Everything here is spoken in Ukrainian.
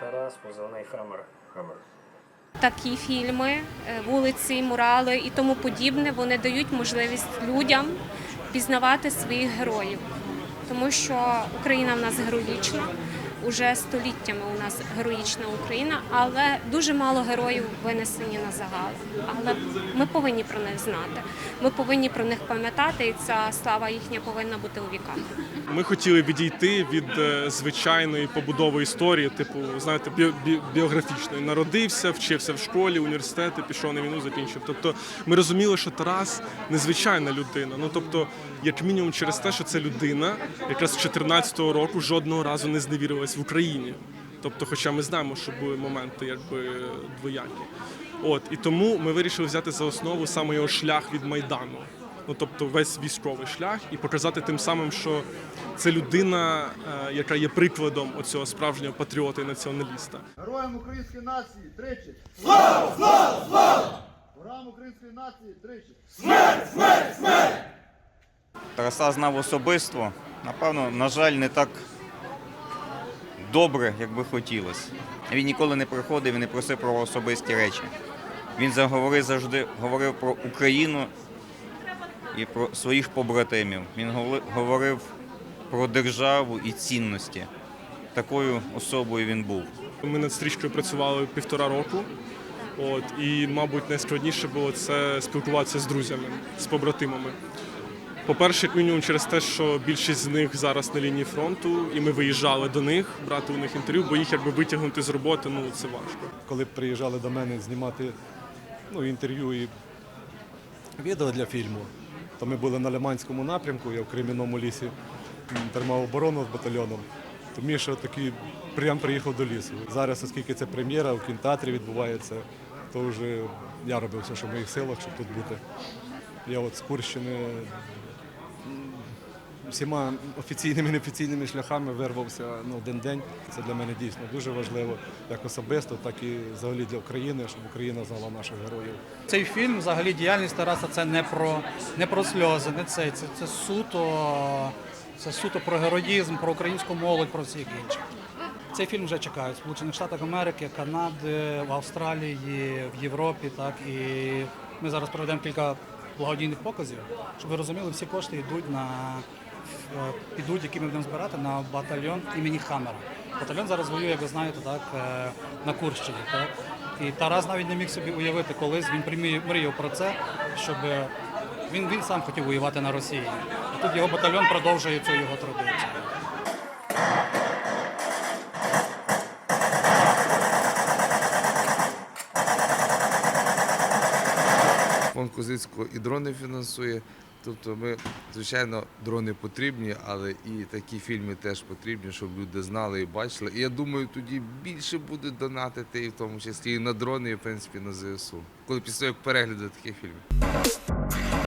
червоний Хаммер. хамер. Такі фільми, е, вулиці, мурали і тому подібне, вони дають можливість людям пізнавати своїх героїв, тому що Україна в нас героїчна. Уже століттями у нас героїчна Україна, але дуже мало героїв винесені на загал. Але ми повинні про них знати. Ми повинні про них пам'ятати, і ця слава їхня повинна бути у віках. Ми хотіли відійти від е, звичайної побудови історії, типу, знаєте, біо- бі- біографічної. Народився, вчився в школі, університеті, пішов на війну, закінчив. Тобто ми розуміли, що Тарас незвичайна людина. Ну тобто, як мінімум, через те, що це людина, яка з 14-го року жодного разу не зневірилась в Україні. Тобто, хоча ми знаємо, що були моменти якби двоякі. От і тому ми вирішили взяти за основу саме його шлях від майдану. Ну тобто весь військовий шлях, і показати тим самим, що це людина, е, яка є прикладом оцього справжнього патріота і націоналіста. Героям української нації тричі. Слава! Слава! Слава! Ворам української нації тричі. Тараса знав особисто. Напевно, на жаль, не так добре, як би хотілося. Він ніколи не приходив і не просив про особисті речі. Він заговорив завжди говорив про Україну і про своїх побратимів. Він говорив про державу і цінності. Такою особою він був. Ми над стрічкою працювали півтора року. От і, мабуть, найскладніше було це спілкуватися з друзями, з побратимами. По-перше, як мінімум через те, що більшість з них зараз на лінії фронту, і ми виїжджали до них, брати у них інтерв'ю, бо їх якби витягнути з роботи, ну це важко. коли приїжджали до мене знімати ну, інтерв'ю і відео для фільму, то ми були на Лиманському напрямку, я в Кремінному лісі тримав оборону з батальйоном. То Міша такий прям приїхав до лісу. Зараз, оскільки це прем'єра, в кінотеатрі відбувається, то вже я робив все, що в моїх силах, щоб тут бути. Я от з Курщини всіма офіційними і неофіційними шляхами вирвався на один день. Це для мене дійсно дуже важливо, як особисто, так і взагалі для України, щоб Україна знала наших героїв. Цей фільм, взагалі, діяльність Тараса це не про, не про сльози, не це, це, це суто. Це суто про героїзм, про українську молодь, про всіх інших. Цей фільм вже чекають в Сполучених Штатах Америки, Канади, в Австралії, в Європі. Так і ми зараз проведемо кілька благодійних показів, щоб ви розуміли, всі кошти йдуть на підуть, які ми будемо збирати на батальйон імені Хаммера. Батальйон зараз воює, як ви знаєте, так е, на Курщині. Так і Тарас навіть не міг собі уявити, колись він мріяв про це, щоб він, він сам хотів воювати на Росії. І тут його батальйон продовжує цю його традицію. Фонд Козицького і дрони фінансує. Тобто ми, звичайно, дрони потрібні, але і такі фільми теж потрібні, щоб люди знали і бачили. І я думаю, тоді більше будуть донатити, і в тому числі і на дрони, і в принципі на ЗСУ. Коли після перегляду таких фільмів.